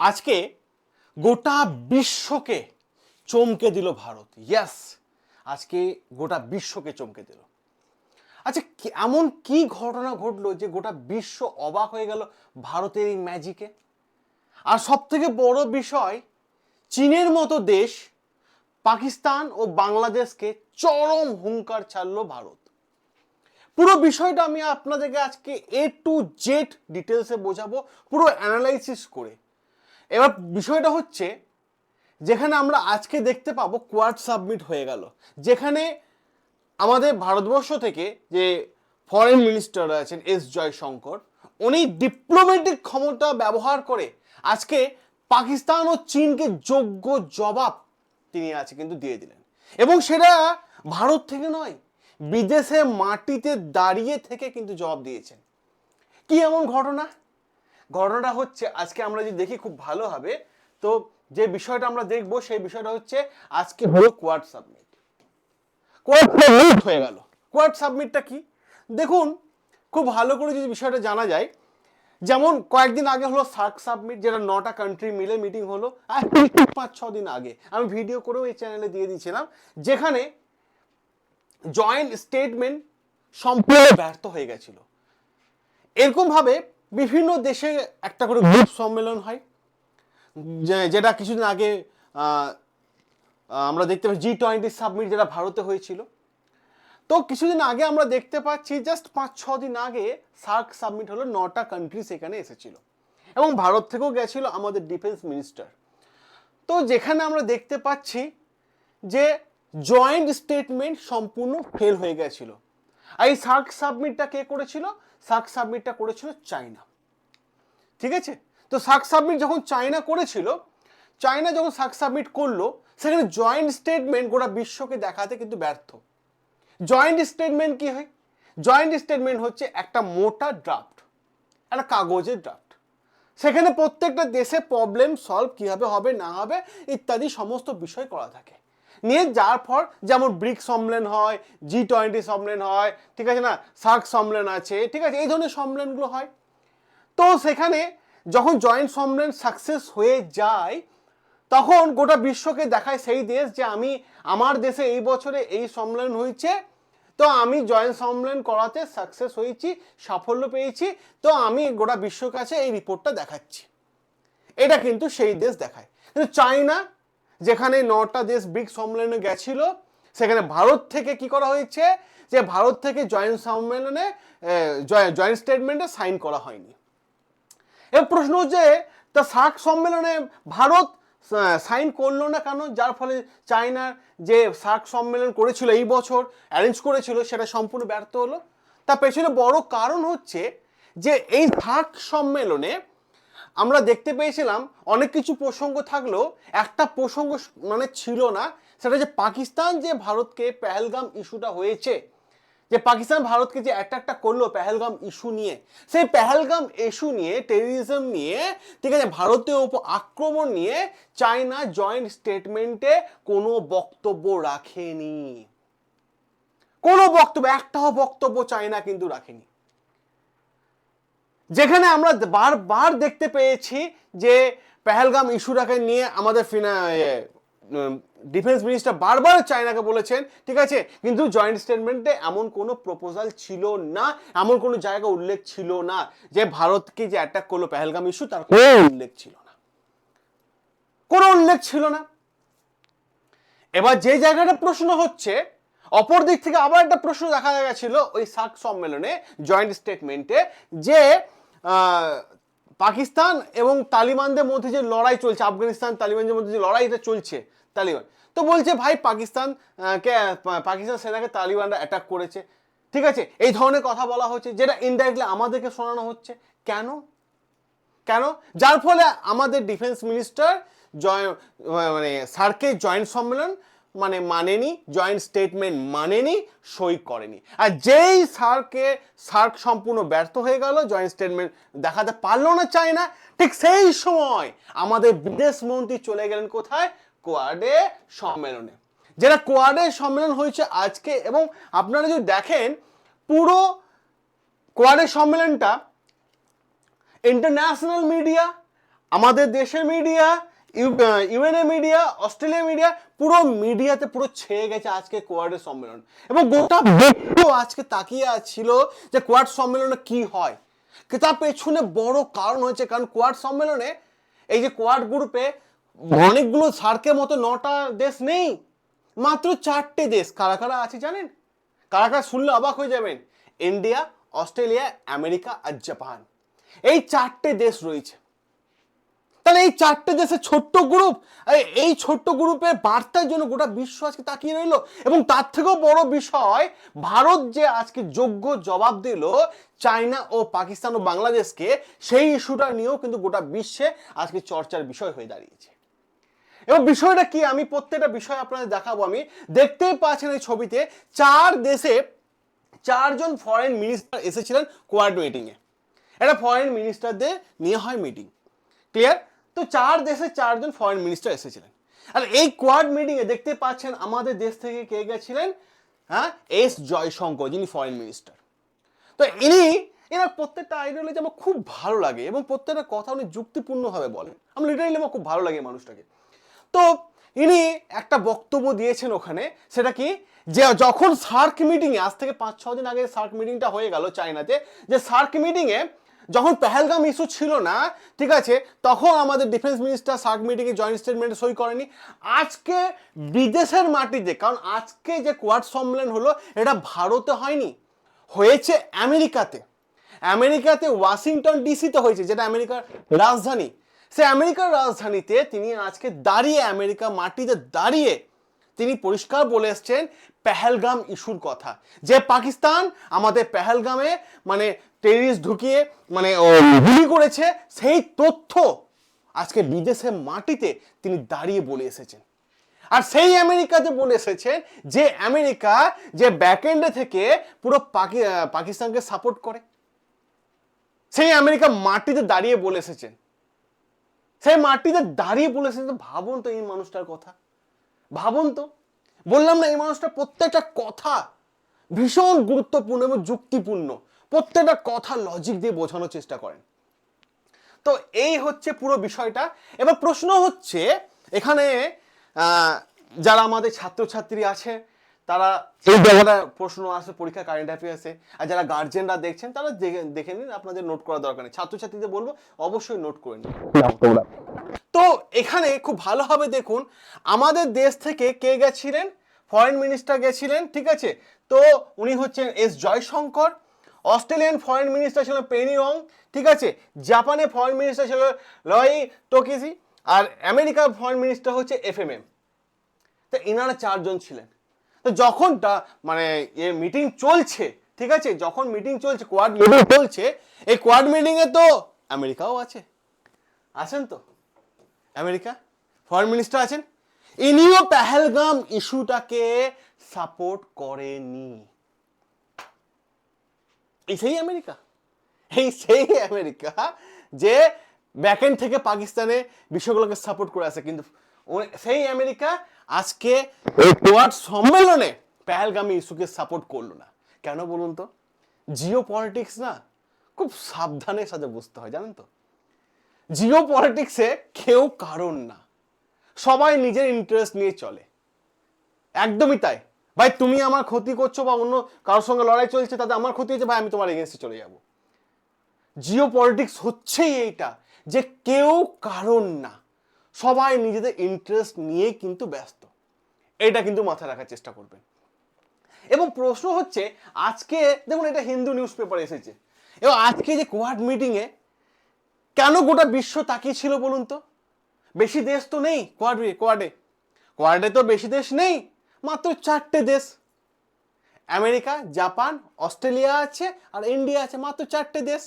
আজকে গোটা বিশ্বকে চমকে দিল ভারত। ইয়াস আজকে গোটা বিশ্বকে চমকে দিল। আচ্ছা এমন কি ঘটনা ঘটলো যে গোটা বিশ্ব অবাক হয়ে গেল ভারতের এই ম্যাজিকে আর সব থেকে বড় বিষয়, চীনের মতো দেশ পাকিস্তান ও বাংলাদেশকে চরম হুঙ্কার ছাড়লো ভারত। পুরো বিষয়টা আমি আপনাদেরকে আজকে এ টু জেড ডিটেলসে বোঝাবো, পুরো অ্যানালাইসিস করে। এবার বিষয়টা হচ্ছে, যেখানে আমরা আজকে দেখতে পাবো কোয়াড সাবমিট হয়ে গেল। যেখানে আমাদের ভারতবর্ষ থেকে যে ফরেন মিনিস্টার আছেন এস জয়শঙ্কর, উনি ডিপ্লোম্যাটিক ক্ষমতা ব্যবহার করে আজকে পাকিস্তান ও চীনকে যোগ্য জবাব তিনি আছে কিন্তু দিয়ে দিলেন। এবং সেটা ভারত থেকে নয়, বিদেশে মাটিতে দাঁড়িয়ে থেকে কিন্তু জবাব দিয়েছেন। কি এমন ঘটনা? ঘটনাটা হচ্ছে, আজকে আমরা যদি দেখি খুব ভালো হবে, তো যে বিষয়টা আমরা দেখব সেই বিষয়টা হচ্ছে আজকে হলো কোয়াড সাবমিট কোয়াড সাবমিট হয়ে গেল। কোয়াড সাবমিটটা কি? দেখুন, খুব ভালো করে যদি বিষয়টা জানা যায়, যেমন কয়েকদিন আগে হলো সার্ক সাবমিট, যেটা নটা কান্ট্রি মিলে মিটিং হলো, আর পাঁচ ছ দিন আগে। আমি ভিডিও করেও এই চ্যানেলে দিয়ে দিয়েছিলাম, যেখানে জয়েন্ট স্টেটমেন্ট সম্পূর্ণ ব্যর্থ হয়ে গেছিল। এরকমভাবে বিভিন্ন দেশে একটা করে গ্রুপ সম্মেলন হয়। যেটা কিছুদিন আগে আমরা দেখতে পাচ্ছি জি টোয়েন্টি সাবমিট যেটা ভারতে হয়েছিল। তো কিছুদিন আগে আমরা দেখতে পাচ্ছি জাস্ট পাঁচ ছ দিন আগে সার্ক সাবমিট হলো নটা কান্ট্রি সেখানে এসেছিল। এবং ভারত থেকেও গেছিল আমাদের ডিফেন্স মিনিস্টার তো যেখানে আমরা দেখতে পাচ্ছি যে জয়েন্ট স্টেটমেন্ট সম্পূর্ণ ফেল হয়ে গেছিল। এই সার্ক সাবমিটটা কে করেছিল? সার্ক সাবমিটটা করেছিল চায়না। ঠিক আছে? তো সার্ক সাবমিট যখন চায়না করেছিল, চায়না যখন সার্ক সাবমিট করল, সেখানে জয়েন্ট স্টেটমেন্ট গোটা বিশ্বকে দেখাতে কিন্তু ব্যর্থ। জয়েন্ট স্টেটমেন্ট কি হয়? জয়েন্ট স্টেটমেন্ট হচ্ছে একটা মোটা ড্রাফট একটা কাগজের ড্রাফট সেখানে প্রত্যেকটা দেশে প্রবলেম সলভ কীভাবে হবে, না হবে, ইত্যাদি সমস্ত বিষয় করা থাকে। নিয়ে যার পর যেমন ব্রিক সম্মেলন হয়, জি টোয়েন্টি সম্মেলন হয়, ঠিক আছে না? সার্ক সম্মেলন আছে, ঠিক আছে? এই ধরনের সম্মেলনগুলো হয়। তো সেখানে যখন জয়েন্ট সম্মেলন সাকসেস হয়ে যায়, তখন গোটা বিশ্বকে দেখায় সেই দেশ যে আমি, আমার দেশে এই বছরে এই সম্মেলন হয়েছে, তো আমি জয়েন্ট সম্মেলন করাতে সাকসেস হয়েছি, সাফল্য পেয়েছি, তো আমি গোটা বিশ্বর কাছে এই রিপোর্টটা দেখাচ্ছি। এটা কিন্তু সেই দেশ দেখায়। কিন্তু চায়না যেখানে নটা দেশ ব্রিক সম্মেলনে গেছিল, সেখানে ভারত থেকে কি করা হয়েছে? যে ভারত থেকে জয়েন্ট সম্মেলনে জয়েন্ট স্টেটমেন্টে সাইন করা হয়নি। এবার প্রশ্ন হচ্ছে, তা সার্ক সম্মেলনে ভারত সাইন করল না কেন? যার ফলে চায়নার যে সার্ক সম্মেলন করেছিল এই বছর, অ্যারেঞ্জ করেছিল, সেটা সম্পূর্ণ ব্যর্থ হলো। তার পেছনে বড় কারণ হচ্ছে যে এই সার্ক সম্মেলনে আমরা দেখতে পেয়েছিলাম অনেক কিছু প্রসঙ্গ থাকলেও একটা প্রসঙ্গ মানে ছিল না, সেটা যে পাকিস্তান যে ভারতকে পেহেলগাম ইস্যুটা হয়েছে, যে পাকিস্তান ভারতকে যে অ্যাটাকটা করল পেহেলগাম ইস্যু নিয়ে, সেই পেহেলগাম ইস্যু নিয়ে টেররিজম নিয়ে, ঠিক আছে ভারতের উপর আক্রমণ নিয়ে চায়না জয়েন্ট স্টেটমেন্টে কোনো বক্তব্য রাখেনি। কোনো বক্তব্য, একটাও বক্তব্য চায়না কিন্তু রাখেনি। যেখানে আমরা বারবার দেখতে পেয়েছি যে পেহেলগাম ইস্যুটাকে নিয়ে আমাদের ফিনা ডিফেন্স মিনিস্টার বারবার চায়নাকে বলেছেন ঠিক আছে? কিন্তু জয়েন্ট স্টেটমেন্টে এমন কোনো প্রপোজাল ছিল না এমন কোনো জায়গা উল্লেখ ছিল না যে ভারতকে যে অ্যাটাক করল পেহেলগাম ইস্যু তার কোনো উল্লেখ ছিল না। কোনো উল্লেখ ছিল না। এবার যে জায়গাটা প্রশ্ন হচ্ছে অপর দিক থেকে আবার একটা প্রশ্ন দেখা গেছিল ওই সার্ক সম্মেলনে জয়েন্ট স্টেটমেন্টে যে পাকিস্তান এবং তালিবানদের মধ্যে যে লড়াই চলছে, আফগানিস্তান, তালিবানদের মধ্যে যে লড়াইটা চলছে, তালিবান। তো বলছে, ভাই, পাকিস্তান কে, পাকিস্তান সেনাকে তালিবানরা অ্যাটাক করেছে। ঠিক আছে? এই ধরনের কথা বলা হচ্ছে, যেটা ইনডাইরেক্টলি আমাদেরকে শোনানো হচ্ছে। কেন? কেন? যার ফলে আমাদের ডিফেন্স মিনিস্টার জয় মানে সার্কের জয়েন্ট সম্মেলন মানে মানেনি জয়েন্ট স্টেটমেন্ট মানেনি, সই করেনি। আর যেই সার্কে সার্ক সম্পূর্ণ ব্যর্থ হয়ে গেল জয়েন্ট স্টেটমেন্ট দেখাতে পারল না চায় না ঠিক সেই সময় আমাদের বিদেশ মন্ত্রী চলে গেলেন কোথায়? কোয়াডে সম্মেলনে। যেটা কোয়াডে সম্মেলন হয়েছে আজকে, এবং আপনারা যদি দেখেন, পুরো কোয়াডের সম্মেলনটা ইন্টারন্যাশনাল মিডিয়া আমাদের দেশের media UNA media, Australia media, পুরো মিডিয়াতে পুরো ছেয়ে গেছে আজকে কোয়াডের সম্মেলন। এবং গোটা বিশ্ব আজকে তাকিয়ে ছিল যে কোয়াড সম্মেলনে কি হয়। তার পেছনে বড় কারণ হয়েছে, কারণ কোয়াড সম্মেলনে এই যে কোয়াড গ্রুপে অনেকগুলো সার্কের মতো নটা দেশ নেই, মাত্র চারটে দেশ। কারা কারা আছে জানেন? কারা কারা শুনলে অবাক হয়ে যাবেন? ইন্ডিয়া, অস্ট্রেলিয়া, আমেরিকা আর জাপান। এই চারটে দেশ রয়েছে। তাহলে এই চারটে দেশের ছোট্ট গ্রুপ এই ছোট্ট গ্রুপের বার্তার জন্য গোটা বিশ্ব আজকে তাকিয়ে রইল। এবং তার থেকেও বড় বিষয়, ভারত যে আজকে যোগ্য জবাব দিল চায়না ও পাকিস্তান ও বাংলাদেশকে, সেই ইস্যুটা নিয়েও কিন্তু গোটা বিশ্বে আজকে চর্চার বিষয় হয়ে দাঁড়িয়েছে। এবং বিষয়টা কি? আমি প্রত্যেকটা বিষয় আপনাদের দেখাবো আমি। দেখতেই পাচ্ছেন এই ছবিতে চার দেশে চারজন ফরেন মিনিস্টার এসেছিলেন কোয়াড মিটিংয়ে এটা ফরেন মিনিস্টারদের নিয়ে হয় মিটিং ক্লিয়ার তো চার দেশে চারজন ফরেন মিনিস্টার এসেছিলেন। আর এই কোয়াড মিটিংয়ে দেখতে পাচ্ছেন আমাদের দেশ থেকে কে গেছিলেন? হ্যাঁ এস জয়শঙ্কর, যিনি ফরেন মিনিস্টার তো ইনি, এনার প্রত্যেকটা আইডিওলজি আমার খুব ভালো লাগে এবং প্রত্যেকটা কথা উনি যুক্তিপূর্ণভাবে বলেন। আমার লিটারালি আমার খুব ভালো লাগে মানুষটাকে। তো ইনি একটা বক্তব্য দিয়েছেন ওখানে, সেটা কি? যে যখন সার্ক মিটিংয়ে আজ থেকে পাঁচ ছ দিন আগে সার্ক মিটিংটা হয়ে গেল চায়নাতে, যে সার্ক মিটিংয়ে যখন পেহেলগাম ইস্যু ছিল না, ঠিক আছে, তখন আমাদের ডিফেন্স মিনিস্টার সার্ক মিটিংয়ে জয়েন্ট স্টেটমেন্টে সই করেনি। আজকে বিদেশের মাটিতে, কারণ আজকে যে কোয়াড সম্মেলন হলো, এটা ভারতে হয়নি, হয়েছে আমেরিকাতে। আমেরিকাতে ওয়াশিংটন ডিসিতে হয়েছে, যেটা আমেরিকার রাজধানী। সে আমেরিকার রাজধানীতে তিনি আজকে দাঁড়িয়ে, আমেরিকা মাটিতে দাঁড়িয়ে তিনি পরিষ্কার বলে এসছেন পেহেলগাম ইস্যুর কথা। যে পাকিস্তান আমাদের পেহেলগামে মানে টেরিস্ট ঢুকিয়ে মানে গুলি করেছে, সেই তথ্য আজকে বিদেশের মাটিতে তিনি দাঁড়িয়ে বলে এসেছেন। আর সেই আমেরিকাতে বলে এসেছেন যে আমেরিকা যে ব্যাকএন্ডে থেকে পুরো পাকি- পাকিস্তানকে সাপোর্ট করে। সেই আমেরিকা মাটিতে দাঁড়িয়ে বলে এসেছেন। সেই মাটিতে দাঁড়িয়ে বলে এসেছেন ভাবুন তো এই মানুষটার কথা। ভাবুন তো। বললাম না, এই মানুষটা প্রত্যেকটা কথা ভীষণ গুরুত্বপূর্ণ এবং যুক্তিপূর্ণ। প্রত্যেকটা কথা লজিক দিয়ে বোঝানোর চেষ্টা করেন। তো এই হচ্ছে পুরো বিষয়টা। এবার প্রশ্ন হচ্ছে এখানে যারা আমাদের ছাত্রছাত্রী আছে তারা এই জায়গাটা প্রশ্ন আসে পরীক্ষা কারেন্ট অ্যাফেয়ার্সে আর যারা গার্জেনরা দেখছেন তারা দেখে দেখে নিন আপনাদের নোট করা দরকার নেই। ছাত্রছাত্রীদের বলব অবশ্যই নোট করে নিন। তো এখানে খুব ভালোভাবে দেখুন আমাদের দেশ থেকে কে গেছিলেন? ফরেন মিনিস্টার গেছিলেন ঠিক আছে? তো উনি হচ্ছেন S Jaishankar. Australian foreign minister ছিল পেনি ওং ঠিক আছে? জাপানের ফরেন মিনিস্টার ছিল লয় টোকিসি আর আমেরিকার ফরেন মিনিস্টার হচ্ছে এফ এম এম তো এনারা চারজন ছিলেন। তো যখন মানে এ মিটিং চলছে, ঠিক আছে? যখন মিটিং চলছে কোয়াড মিটিং চলছে, এই কোয়াড মিটিংয়ে তো আমেরিকাও আছে। আছেন তো? আমেরিকা? ফরেন মিনিস্টার আছেন? ইনিও পেহেলগাম ইস্যুটাকে সাপোর্ট করেনি। এই সেই আমেরিকা। এই সেই আমেরিকা যে ব্যাকএন্ড থেকে পাকিস্তানে বিষয়গুলোকে সাপোর্ট করে আছে। কিন্তু সেই আমেরিকা আজকে কোয়াড সম্মেলনে পেহেলগামি ইস্যুকে সাপোর্ট করল না। কেন বলুন তো? জিও পলিটিক্স না খুব সাবধানের সাথে বুঝতে হয়, জানেন তো? জিও পলিটিক্সে কেউ কারণ না। সবাই নিজের ইন্টারেস্ট নিয়ে চলে। একদমই তাই। ভাই, তুমি আমার ক্ষতি করছ বা অন্য কারোর সঙ্গে লড়াই চলছে, তাতে আমার ক্ষতি হচ্ছে ভাই, আমি তোমার এগেনস্টে চলে যাব। জিও পলিটিক্স হচ্ছেই এইটা যে কেউ কারণ না, সবাই নিজেদের ইন্টারেস্ট নিয়ে কিন্তু ব্যস্ত। এটা কিন্তু মাথায় রাখার চেষ্টা করবেন এবং প্রশ্ন হচ্ছে, আজকে দেখুন, এটা হিন্দু নিউজ পেপার এসেছে। এবং আজকে যে কোয়াড মিটিংয়ে কেন গোটা বিশ্ব তাকিয়ে ছিল বলুন তো? বেশি দেশ তো নেই কোয়াডে কোয়াডে কোয়াডে তো বেশি দেশ নেই। মাত্র চারটে দেশ। আমেরিকা, জাপান, অস্ট্রেলিয়া আছে আর ইন্ডিয়া আছে, মাত্র চারটে দেশ।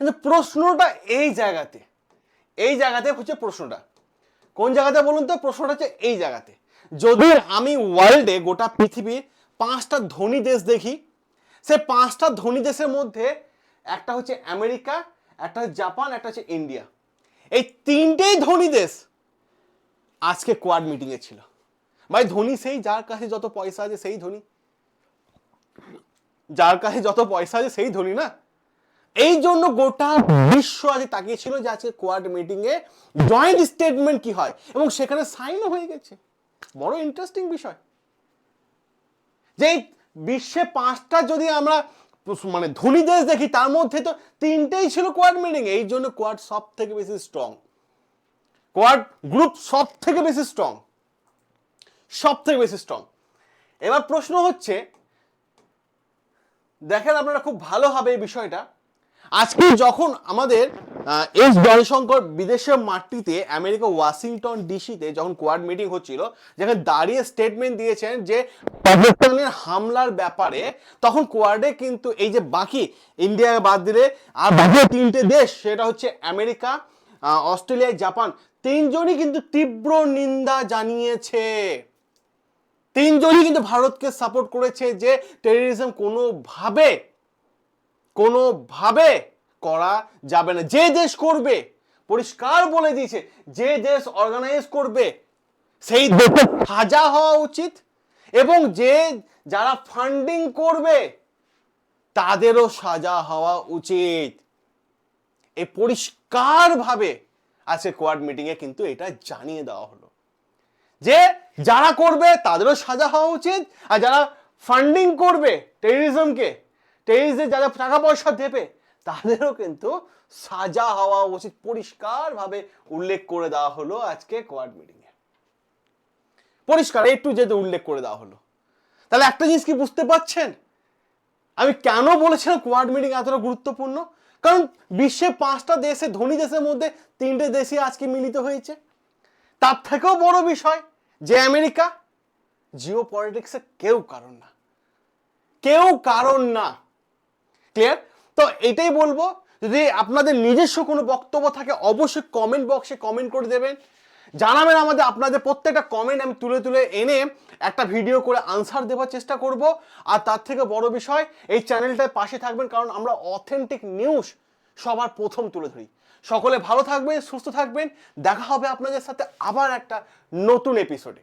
কিন্তু প্রশ্নটা এই জায়গাতে এই জায়গাতে হচ্ছে প্রশ্নটা। কোন জায়গাতে বলুন তো? প্রশ্নটা হচ্ছে এই জায়গাতে। যদি আমি ওয়ার্ল্ডে গোটা পৃথিবীর পাঁচটা ধনী দেশ দেখি সে পাঁচটা ধনী দেশের মধ্যে একটা হচ্ছে আমেরিকা, একটা হচ্ছে জাপান, একটা হচ্ছে ইন্ডিয়া। এই তিনটেই ধনী দেশ আজকে কোয়াড মিটিংয়ে ছিল। ভাই, ধনী সেই যার কাছে যত পয়সা আছে সেই ধনী। যার কাছে যত পয়সা আছে সেই ধনী না? এই জন্য গোটা বিশ্ব আজকে তাকিয়েছিল যে আজকে কোয়াড মিটিং এ জয়েন্ট স্টেটমেন্ট কি হয়? এবং সেখানে সাইনও হয়ে গেছে। বড় ইন্টারেস্টিং বিষয়। যে বিশ্বে পাঁচটা যদি আমরা মানে ধনী দেশ দেখি, তার মধ্যে তো তিনটেই ছিল কোয়াড মিটিং এই জন্য কোয়াড সব থেকে বেশি স্ট্রং কোয়াড গ্রুপ সব থেকে বেশি স্ট্রং সব থেকে বেশি স্ট্রং এবার প্রশ্ন হচ্ছে, দেখেন আপনারা খুব ভালো হবে এই বিষয়টা। আজকে যখন আমাদের এস জয়শঙ্কর বিদেশের মাটিতে আমেরিকা ওয়াশিংটন ডিসিতে যখন কোয়াড মিটিং হচ্ছিল, যেখানে দাঁড়িয়ে স্টেটমেন্ট দিয়েছেন যে পাকিস্তানের হামলার ব্যাপারে, তখন কোয়াডে কিন্তু এই যে বাকি ইন্ডিয়া বাদ দিলে, আর বাকি তিনটে দেশ, সেটা হচ্ছে আমেরিকা অস্ট্রেলিয়া, জাপান, তিনজনই কিন্তু তীব্র নিন্দা জানিয়েছে। তিনজনই কিন্তু ভারতকে সাপোর্ট করেছে যে টেররিজম কোনোভাবে কোনোভাবে করা যাবে না। যে দেশ করবে পরিষ্কার বলে দিয়েছে যে দেশ অর্গানাইজ করবে সেই দেশের সাজা হওয়া উচিত এবং যে যারা ফান্ডিং করবে তাদেরও সাজা হওয়া উচিত। এই পরিষ্কারভাবে আজকে কোয়াড মিটিংয়ে কিন্তু এটা জানিয়ে দেওয়া হলো। যে যারা করবে তাদেরও সাজা হওয়া উচিত। আর যারা ফান্ডিং করবে টেরিজমকে টেরিজে যারা টাকা পয়সা দেবে, তাদেরও কিন্তু সাজা হওয়া উচিত। পরিষ্কারভাবে উল্লেখ করে দেওয়া হলো আজকে কোয়াড মিটিংয়ে পরিষ্কার একটু যেতে উল্লেখ করে দেওয়া হলো। তাহলে একটা জিনিস কি বুঝতে পারছেন? আমি কেন বলেছিলাম কোয়াড মিটিং এতটা গুরুত্বপূর্ণ? কারণ বিশ্বে পাঁচটা দেশে, ধনী দেশের মধ্যে তিনটে দেশই আজকে মিলিত হয়েছে। তার থেকেও বড় বিষয় যে আমেরিকা জিও পলিটিক্সে কেউ কারণ না। কেউ কারণ না। ক্লিয়ার তো এটাই বলব, যদি আপনাদের নিজস্ব কোনো বক্তব্য থাকে, অবশ্যই কমেন্ট বক্সে কমেন্ট করে দেবেন। জানাবেন আমাদের আপনাদের প্রত্যেকটা কমেন্ট আমি তুলে তুলে এনে একটা ভিডিও করে আনসার দেওয়ার চেষ্টা করব। আর তার থেকে বড় বিষয়, এই চ্যানেলটার পাশে থাকবেন, কারণ আমরা অথেন্টিক নিউজ সবার প্রথম তুলে ধরি। সকলে ভালো থাকবেন সুস্থ থাকবেন। দেখা হবে আপনাদের সাথে আবার একটা নতুন এপিসোডে